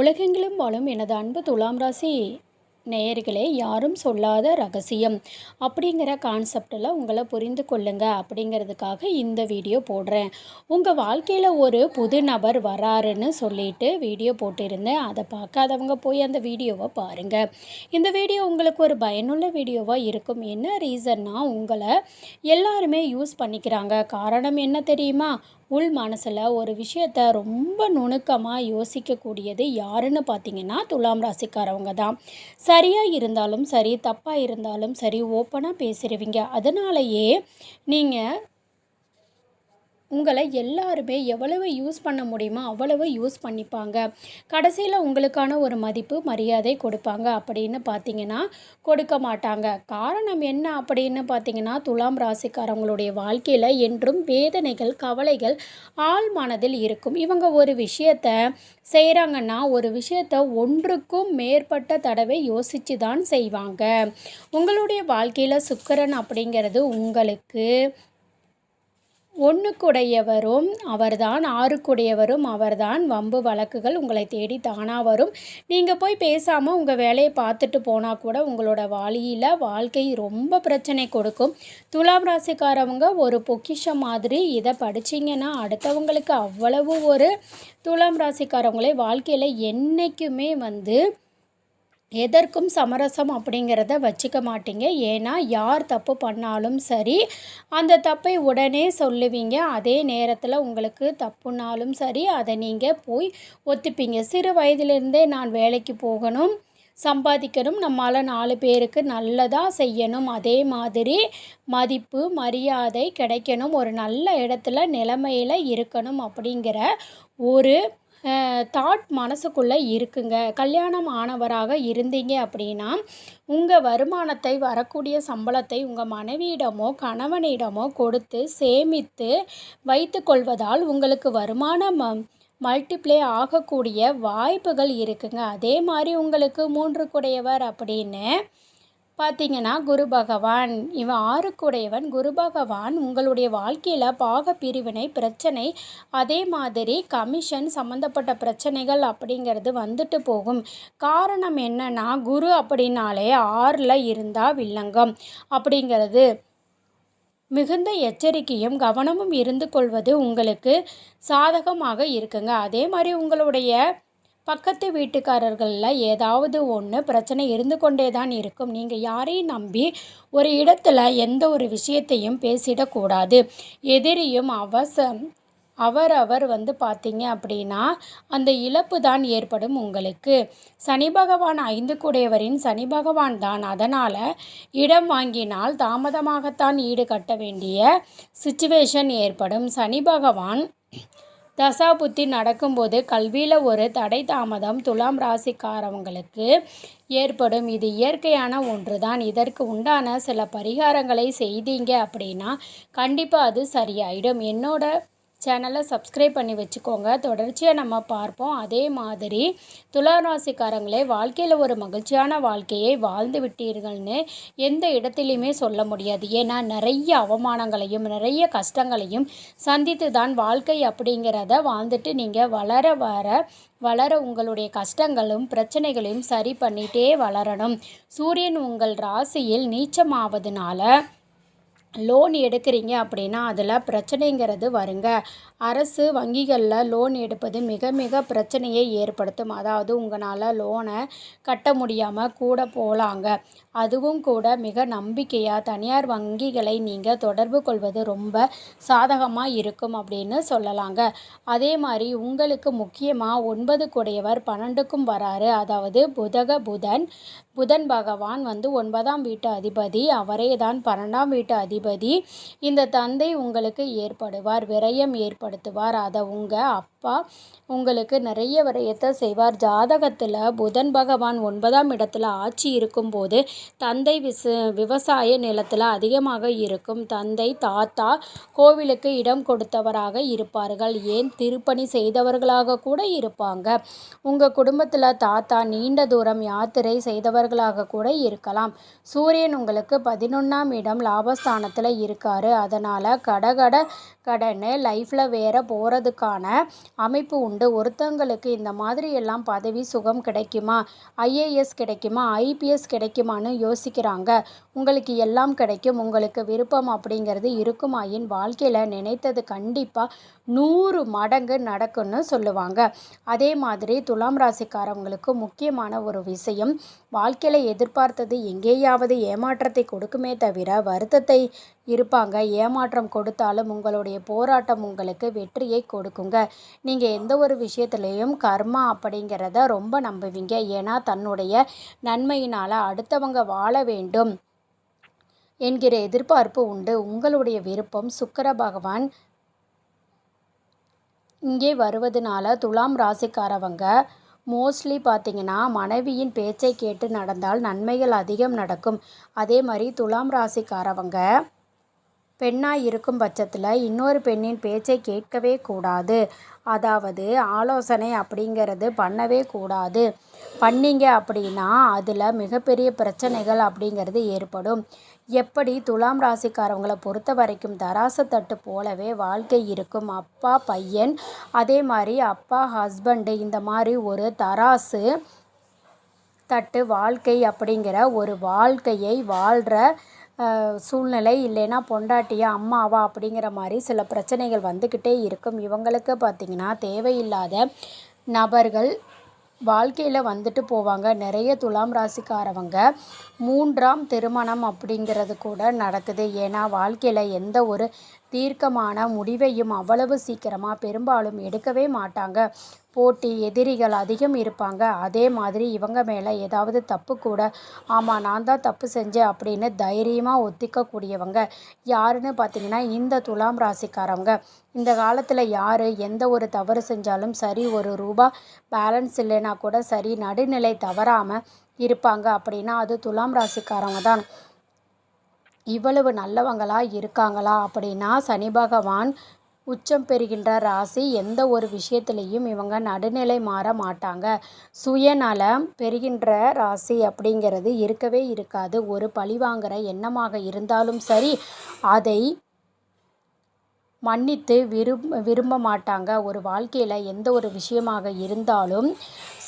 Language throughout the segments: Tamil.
உலகெங்கிலும் வாழும் எனது அன்பு துலாம் ராசி நேயர்களே யாரும் சொல்லாத ரகசியம். அப்படிங்கிற கான்செப்டில் உங்களை புரிந்து கொள்ளுங்க அப்படிங்கிறதுக்காக இந்த வீடியோ போடுறேன். உங்கள் வாழ்க்கையில் ஒரு புது நபர் வராருன்னு சொல்லிட்டு வீடியோ போட்டிருந்தேன். அதை பார்க்காதவங்க போய் அந்த வீடியோவை பாருங்கள் இந்த வீடியோ உங்களுக்கு ஒரு பயனுள்ள வீடியோவாக இருக்கும். என்ன ரீசன்னா உங்களை எல்லாருமே யூஸ் பண்ணிக்கிறாங்க. காரணம் என்ன தெரியுமா? உள் மனசில் ஒரு விஷயத்த ரொம்ப நுணுக்கமாக யோசிக்கக்கூடியது யாருன்னு பார்த்தீங்கன்னா துலாம் ராசிக்காரவங்க தான். சரியாக இருந்தாலும் சரி தப்பாக இருந்தாலும் சரி ஓப்பனாக பேசிடுவீங்க அதனாலேயே நீங்கள் உங்களை எல்லாருமே எவ்வளவு யூஸ் பண்ண முடியுமோ அவ்வளவு யூஸ் பண்ணிப்பாங்க. கடைசியில் உங்களுக்கான ஒரு மதிப்பு மரியாதை கொடுப்பாங்க. அப்படின்னு பார்த்தீங்கன்னா கொடுக்க மாட்டாங்க. காரணம் என்ன அப்படின்னு பார்த்தீங்கன்னா துலாம் ராசிக்காரவங்களுடைய வாழ்க்கையில் என்றும் வேதனைகள் கவலைகள் ஆள் மனதில் இருக்கும். இவங்க ஒரு விஷயத்த செய்கிறாங்கன்னா ஒரு விஷயத்த ஒன்றுக்கும் மேற்பட்ட தடவை யோசித்து தான் செய்வாங்க. உங்களுடைய வாழ்க்கையில் சுக்கரன் அப்படிங்கிறது உங்களுக்கு ஒன்றுக்குடையவரும் அவர்தான் ஆறுக்குடையவரும் அவர்தான். வம்பு வழக்குகள் உங்களை தேடி தானாக வரும். நீங்கள் போய் பேசாமல் உங்கள் வேலையை பார்த்துட்டு போனால் கூட உங்களோட வழியில் வாழ்க்கை ரொம்ப பிரச்சனை கொடுக்கும். துலாம் ராசிக்காரவங்க ஒரு பொக்கிஷம் மாதிரி இதை படிச்சிங்கன்னா அடுத்தவங்களுக்கு அவ்வளவு ஒரு துலாம் ராசிக்காரவங்களே வாழ்க்கையில் என்றைக்குமே வந்து எதற்கும் சமரசம் அப்படிங்கிறத வச்சுக்க மாட்டீங்க. ஏன்னா யார் தப்பு பண்ணாலும் சரி அந்த தப்பை உடனே சொல்லுவீங்க. அதே நேரத்தில் உங்களுக்கு தப்புனாலும் சரி அதை நீங்கள் போய் ஒத்துப்பீங்க. சிறு வயதிலிருந்தே நான் வேலைக்கு போகணும் சம்பாதிக்கணும் நம்மளால் நாலு பேருக்கு நல்லதாக செய்யணும். அதே மாதிரி மதிப்பு மரியாதை கிடைக்கணும். ஒரு நல்ல இடத்துல நிலைமையில் இருக்கணும் அப்படிங்கிற ஒரு தாட் மனசுக்குள்ளே இருக்குங்க. கல்யாணம் ஆனவராக இருந்தீங்க அப்படின்னா உங்கள் வருமானத்தை வரக்கூடிய சம்பளத்தை உங்கள் மனைவியிடமோ கணவனிடமோ கொடுத்து சேமித்து வைத்து கொள்வதால் உங்களுக்கு வருமானம் மல்டிப்ளே ஆகக்கூடிய வாய்ப்புகள் இருக்குங்க. அதே மாதிரி உங்களுக்கு மூன்று குடையவர் அப்படின்னு பார்த்தீங்கன்னா குரு பகவான் இவன் ஆறுக்குடையவன். குரு பகவான் உங்களுடைய வாழ்க்கையில் பாக பிரிவினை பிரச்சனை அதே மாதிரி கமிஷன் சம்மந்தப்பட்ட பிரச்சனைகள் அப்படிங்கிறது வந்துட்டு போகும். காரணம் என்னன்னா குரு அப்படின்னாலே ஆறில் இருந்தால் வில்லங்கம். அப்படிங்கிறது மிகுந்த எச்சரிக்கையும் கவனமும் இருந்து கொள்வது உங்களுக்கு சாதகமாக இருக்குங்க. அதே மாதிரி உங்களுடைய பக்கத்து வீட்டுக்காரர்களில் ஏதாவது ஒன்று பிரச்சனை இருந்து கொண்டே தான் இருக்கும். நீங்கள் யாரையும் நம்பி ஒரு இடத்துல எந்த ஒரு விஷயத்தையும் பேசிடக்கூடாது. எதிரியும் அவச அவரவர் வந்து பார்த்தீங்க அப்படின்னா அந்த இழப்பு தான் ஏற்படும் உங்களுக்கு. சனி பகவான் ஐந்து கூடையவரின் சனி பகவான் தான். அதனால் இடம் வாங்கினால் தாமதமாகத்தான் ஈடு கட்ட வேண்டிய சுச்சுவேஷன் ஏற்படும். சனி பகவான் தசாபுத்தி நடக்கும்போது கல்வியில் ஒரு தடை தாமதம் துலாம் ராசிக்காரவங்களுக்கு ஏற்படும். இது இயற்கையான ஒன்று தான் இதற்கு உண்டான சில பரிகாரங்களை செய்தீங்க அப்படின்னா கண்டிப்பாக அது சரியாயிடும். என்னோட சேனலை சப்ஸ்கிரைப் பண்ணி வச்சுக்கோங்க. தொடர்ச்சியாக நம்ம பார்ப்போம். அதே மாதிரி துளாராசிக்காரங்களே வாழ்க்கையில் ஒரு மகிழ்ச்சியான வாழ்க்கையை வாழ்ந்து விட்டீர்கள்னு எந்த இடத்துலையுமே சொல்ல முடியாது. ஏன்னா நிறைய அவமானங்களையும் நிறைய கஷ்டங்களையும் சந்தித்து தான் வாழ்க்கை அப்படிங்கிறத வாழ்ந்துட்டு நீங்கள் வளர வர வளர உங்களுடைய கஷ்டங்களும் பிரச்சனைகளையும் சரி பண்ணிகிட்டே வளரணும். சூரியன் உங்கள் ராசியில் நீச்சமாவதுனால லோன் எடுக்கிறீங்க அப்படின்னா அதில் பிரச்சனைங்கிறது வருங்க. அரசு வங்கிகளில் லோன் எடுப்பது மிக மிக பிரச்சனையை ஏற்படுத்தும். அதாவது உங்களால் லோனை கட்ட முடியாமல் கூட போகலாங்க அதுவும் கூட மிக நம்பிக்கையாக தனியார் வங்கிகளை நீங்கள் தொடர்பு கொள்வது ரொம்ப சாதகமாக இருக்கும் அப்படின்னு சொல்லலாங்க. அதே மாதிரி உங்களுக்கு முக்கியமாக ஒன்பது கூடையவர் பன்னெண்டுக்கும் வராரு. அதாவது புதக புதன் புதன் பகவான் வந்து ஒன்பதாம் வீட்டு அதிபதி அவரே தான் பன்னெண்டாம் வீட்டு அதிபதி. இந்த தந்தை உங்களுக்கு ஏற்படுவார் விரயம் ஏற்படுத்துவார். அதை உங்கள் அப்பா உங்களுக்கு நிறைய விரயத்தை செய்வார். ஜாதகத்தில் புதன் பகவான் ஒன்பதாம் இடத்துல ஆட்சி இருக்கும்போது தந்தை விச விவசாய நிலத்தில் அதிகமாக இருக்கும் தந்தை தாத்தா கோவிலுக்கு இடம் கொடுத்தவராக இருப்பார்கள். ஏன்? திருப்பணி செய்தவர்களாக கூட இருப்பாங்க. உங்கள் குடும்பத்தில் தாத்தா நீண்ட தூரம் யாத்திரை செய்தவர்களாக கூட இருக்கலாம். சூரியன் உங்களுக்கு பதினொன்றாம் இடம் லாபஸ்தானத்தில் இருக்காரு. அதனால் கடகட கடன்னு லைஃப்பில் வேற போகிறதுக்கான அமைப்பு உண்டு. ஒருத்தவங்களுக்கு இந்த மாதிரி எல்லாம் பதவி சுகம் கிடைக்குமா? ஐஏஎஸ் கிடைக்குமா? ஐபிஎஸ் கிடைக்குமான்னு யோசிக்கிறாங்க. உங்களுக்கு எல்லாம் கிடைக்கும் உங்களுக்கு விருப்பம் அப்படிங்கிறது இருக்குமாயின் வாழ்க்கையில் நினைத்தது கண்டிப்பாக நூறு மடங்கு நடக்கும்னு சொல்லுவாங்க. அதே மாதிரி துலாம் ராசிக்காரவங்களுக்கு முக்கியமான ஒரு விஷயம் வாழ்க்கையில் எதிர்பார்த்தது எங்கேயாவது ஏமாற்றத்தை கொடுக்குமே தவிர வருத்தத்தை இருப்பாங்க. ஏமாற்றம் கொடுத்தாலும் உங்களுடைய போராட்டம் உங்களுக்கு வெற்றியை கொடுக்குங்க. நீங்கள் எந்த ஒரு விஷயத்துலேயும் கர்மா அப்படிங்கிறத ரொம்ப நம்புவீங்க. ஏன்னா தன்னுடைய நன்மையினால் அடுத்தவங்க வாழ வேண்டும் என்கிற எதிர்பார்ப்பு உண்டு. உங்களுடைய விருப்பம் சுக்கர பகவான் இங்கே வருவதனால துலாம் ராசிக்காரவங்க மோஸ்ட்லி பார்த்தீங்கன்னா மனைவியின் பேச்சை கேட்டு நடந்தால் நன்மைகள் அதிகம் நடக்கும். அதே மாதிரி துலாம் ராசிக்காரவங்க பெண்ணாக இருக்கும் பட்சத்தில் இன்னொரு பெண்ணின் பேச்சை கேட்கவே கூடாது. அதாவது ஆலோசனை அப்படிங்கிறது பண்ணவே கூடாது. பண்ணீங்க அப்படின்னா அதில் மிகப்பெரிய பிரச்சனைகள் அப்படிங்கிறது ஏற்படும். எப்படி துலாம் ராசிக்காரவங்களை பொறுத்த வரைக்கும் தராசு தட்டு போலவே வாழ்க்கை இருக்கும். அப்பா பையன் அதே மாதிரி அப்பா ஹஸ்பண்டு இந்த மாதிரி ஒரு தராசு தட்டு வாழ்க்கை அப்படிங்கிற ஒரு வாழ்க்கையை வாழ்கிற சூழ்நிலை இல்லைன்னா பொண்டாட்டியா அம்மாவா அப்படிங்கிற மாதிரி சில பிரச்சனைகள் வந்துக்கிட்டே இருக்கும். இவங்களுக்கு பார்த்திங்கன்னா தேவையில்லாத நபர்கள் வாழ்க்கையில் வந்துட்டு போவாங்க. நிறைய துலாம் ராசிக்காரவங்க மூன்றாம் திருமணம் அப்படிங்கிறது கூட நடக்குது. ஏன்னா வாழ்க்கையில் எந்த ஒரு தீர்க்கமான முடிவையும் அவ்வளவு சீக்கிரமாக பெரும்பாலும் எடுக்கவே மாட்டாங்க. போட்டி எதிரிகள் அதிகம் இருப்பாங்க. அதே மாதிரி இவங்க மேலே ஏதாவது தப்பு கூட ஆமாம் நான் தான் தப்பு செஞ்சேன் அப்படின்னு தைரியமாக ஒத்திக்கக்கூடியவங்க யாருன்னு பார்த்தீங்கன்னா இந்த துலாம் ராசிக்காரவங்க. இந்த காலத்தில் யார் எந்த ஒரு தவறு செஞ்சாலும் சரி ஒரு ரூபா பேலன்ஸ் இல்லைன்னா கூட சரி நடுநிலை தவறாமல் இருப்பாங்க அப்படின்னா அது துலாம் ராசிக்காரவங்க தான். இவ்வளவு நல்லவங்களா இருக்காங்களா அப்படின்னா சனி பகவான் உச்சம் பெறுகின்ற ராசி எந்த ஒரு விஷயத்துலேயும் இவங்க நடுநிலை மாற மாட்டாங்க. சுயநலம் பெறுகின்ற ராசி அப்படிங்கிறது இருக்கவே இருக்காது. ஒரு பழிவாங்கிற எண்ணமாக இருந்தாலும் சரி அதை மன்னித்து விரும் விரும்ப மாட்டாங்க ஒரு வாழ்க்கையில் எந்த ஒரு விஷயமாக இருந்தாலும்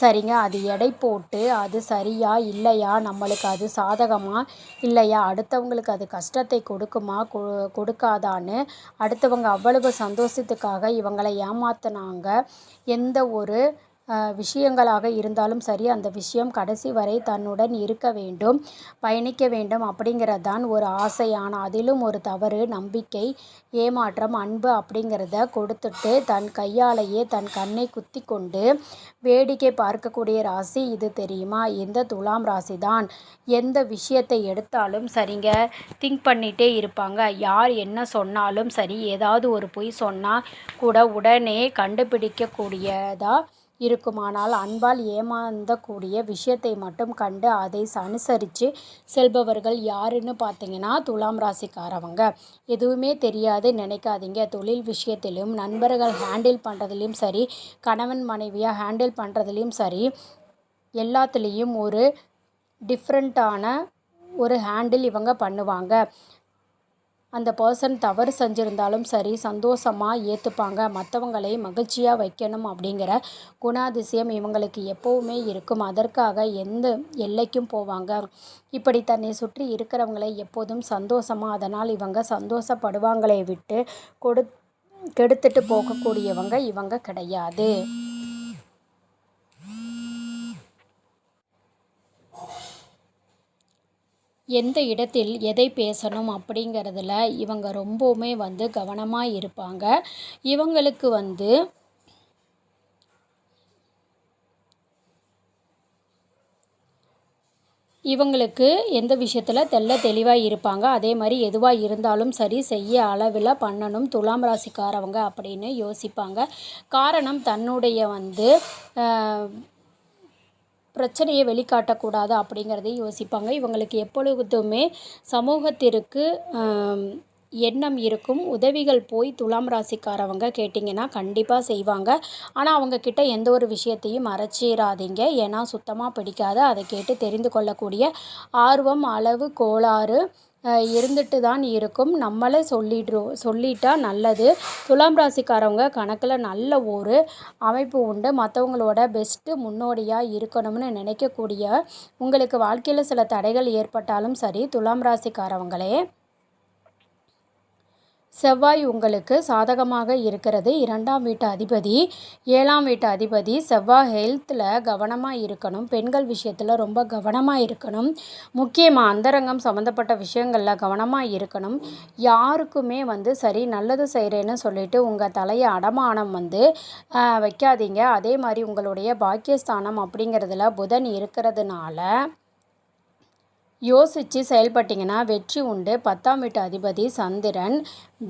சரிங்க அது எடை போட்டு அது சரியா இல்லையா? நம்மளுக்கு அது சாதகமாக இல்லையா? அடுத்தவங்களுக்கு அது கஷ்டத்தை கொடுக்குமா? கொ கொடுக்காதான்னு அடுத்தவங்க அவ்வளவு சந்தோஷத்துக்காக இவங்களை ஏமாற்றினாங்க எந்த ஒரு விஷயங்களாக இருந்தாலும் சரி அந்த விஷயம் கடைசி வரை தன்னுடன் இருக்க வேண்டும் பயணிக்க வேண்டும் அப்படிங்கிறது தான் ஒரு ஆசை. ஆனால் அதிலும் ஒரு தவறு நம்பிக்கை ஏமாற்றம் அன்பு அப்படிங்கிறத கொடுத்துட்டு தன் கையாலேயே தன் கண்ணை குத்தி கொண்டு வேடிக்கை பார்க்கக்கூடிய ராசி இது தெரியுமா? இந்த துலாம் ராசி தான். எந்த விஷயத்தை எடுத்தாலும் சரிங்க திங்க் பண்ணிகிட்டே இருப்பாங்க. யார் என்ன சொன்னாலும் சரி ஏதாவது ஒரு பொய் சொன்னால் கூட உடனே கண்டுபிடிக்கக்கூடியதாக இருக்குமானால் அன்பால் ஏமாந்தக்கூடிய விஷயத்தை மட்டும் கண்டு அதை அனுசரித்து செல்பவர்கள் யாருன்னு பார்த்தீங்கன்னா துலாம் ராசிக்காரவங்க. எதுவுமே தெரியாது நினைக்காதீங்க. தொழில் விஷயத்திலும் நண்பர்கள் ஹேண்டில் பண்ணுறதுலையும் சரி கணவன் மனைவியாக ஹேண்டில் பண்ணுறதுலையும் சரி எல்லாத்துலேயும் ஒரு டிஃப்ரெண்ட்டான ஒரு ஹேண்டில் இவங்க பண்ணுவாங்க. அந்த பர்சன் தவறு செஞ்சுருந்தாலும் சரி சந்தோஷமாக ஏற்றுப்பாங்க மற்றவங்களை மகிழ்ச்சியாக வைக்கணும் அப்படிங்கிற குணாதிசயம் இவங்களுக்கு எப்போவுமே இருக்கும். அதற்காக எந்த எல்லைக்கும் போவாங்க. இப்படி தன்னை சுற்றி இருக்கிறவங்களை எப்போதும் சந்தோஷமாக அதனால் இவங்க சந்தோஷப்படுவாங்களே விட்டு கொடு கெடுத்துட்டு போகக்கூடியவங்க இவங்க கிடையாது. எந்த இடத்தில் எதை பேசணும் அப்படிங்கிறதுல இவங்க ரொம்பவுமே வந்து கவனமாக இருப்பாங்க. இவங்களுக்கு வந்து இவங்களுக்கு எந்த விஷயத்தில் தெல்ல தெளிவாக இருப்பாங்க. அதே மாதிரி எதுவாக இருந்தாலும் சரி செய்ய அளவில் பண்ணணும். துலாம் ராசிக்காரவங்க அப்படின்னு யோசிப்பாங்க. காரணம் தன்னுடைய வந்து பிரச்சனையை வெளிக்காட்டக்கூடாது அப்படிங்கிறதையும் யோசிப்பாங்க. இவங்களுக்கு எப்பொழுதுமே சமூகத்திற்கு எண்ணம் இருக்கும். உதவிகள் போய் துலாம் ராசிக்காரவங்க கேட்டிங்கன்னா கண்டிப்பாக செய்வாங்க. ஆனால் அவங்கக்கிட்ட எந்த ஒரு விஷயத்தையும் மறைச்சிடாதீங்க ஏன்னா சுத்தமாக பிடிக்காது. அதை கேட்டு தெரிந்து கொள்ளக்கூடிய ஆர்வம் அளவு கோளாறு இருந்துட்டு தான் இருக்கும். நம்மளே சொல்லிடுறோம் சொல்லிட்டா நல்லது. துலாம் ராசிக்காரவங்க கணக்கில் நல்ல ஒரு அமைப்பு உண்டு. மற்றவங்களோட பெஸ்ட்டு முன்னோடியாக இருக்கணும்னு நினைக்கக்கூடிய உங்களுக்கு வாழ்க்கையில் சில தடைகள் ஏற்பட்டாலும் சரி துலாம் ராசிக்காரவங்களே. செவ்வாய் உங்களுக்கு சாதகமாக இருக்கிறது. இரண்டாம் வீட்டு அதிபதி ஏழாம் வீட்டு அதிபதி செவ்வாய் ஹெல்த்தில் கவனமாக இருக்கணும். பெண்கள் விஷயத்தில் ரொம்ப கவனமாக இருக்கணும். முக்கியமாக அந்தரங்கம் சம்மந்தப்பட்ட விஷயங்களில் கவனமாக இருக்கணும். யாருக்குமே வந்து சரி நல்லது செய்கிறேன்னு சொல்லிட்டு உங்கள் தலையை அடமானம் வந்து வைக்காதீங்க. அதே மாதிரி உங்களுடைய பாக்கியஸ்தானம் அப்படிங்கிறதுல புதன் இருக்கிறதுனால யோசித்து செயல்பட்டிங்கன்னா வெற்றி உண்டு. பத்தாம் வீட்டு அதிபதி சந்திரன்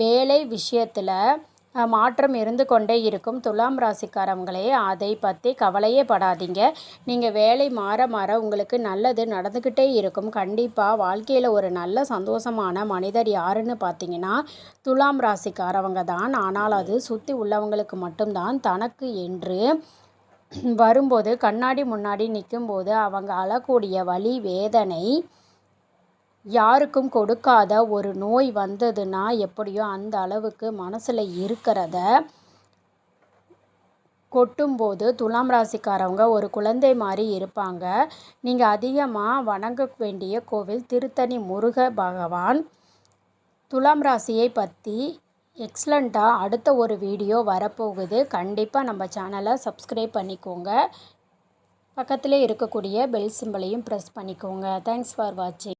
வேலை விஷயத்தில் மாற்றம் இருந்து கொண்டே இருக்கும். துலாம் ராசிக்காரவங்களே அதை பற்றி கவலையே படாதீங்க. நீங்கள் வேலை மாற மாற உங்களுக்கு நல்லது நடந்துக்கிட்டே இருக்கும். கண்டிப்பாக வாழ்க்கையில் ஒரு நல்ல சந்தோஷமான மனிதர் யாருன்னு பார்த்தீங்கன்னா துலாம் ராசிக்காரவங்க தான். ஆனால் அது சுற்றி உள்ளவங்களுக்கு மட்டும்தான். தனக்கு என்று வரும்போது கண்ணாடி முன்னாடி நிற்கும்போது அவங்க அழக்கூடிய வலி வேதனை யாருக்கும் கொடுக்காத ஒரு நோய் வந்ததுன்னா எப்படியோ அந்த அளவுக்கு மனசில் இருக்கிறத கொட்டும்போது துலாம் ராசிக்காரவங்க ஒரு குழந்தை மாதிரி இருப்பாங்க. நீங்கள் அதிகமாக வணங்க வேண்டிய கோவில் திருத்தணி முருக பகவான். துலாம் ராசியை பற்றி எக்ஸலண்ட்டாக அடுத்த ஒரு வீடியோ வரப்போகுது. கண்டிப்பாக நம்ம சேனலை சப்ஸ்கிரைப் பண்ணிக்கோங்க. பக்கத்திலே இருக்கக்கூடிய பெல் சிம்பிளையும் ப்ரெஸ் பண்ணிக்கோங்க. தேங்க்ஸ் ஃபார் வாட்சிங்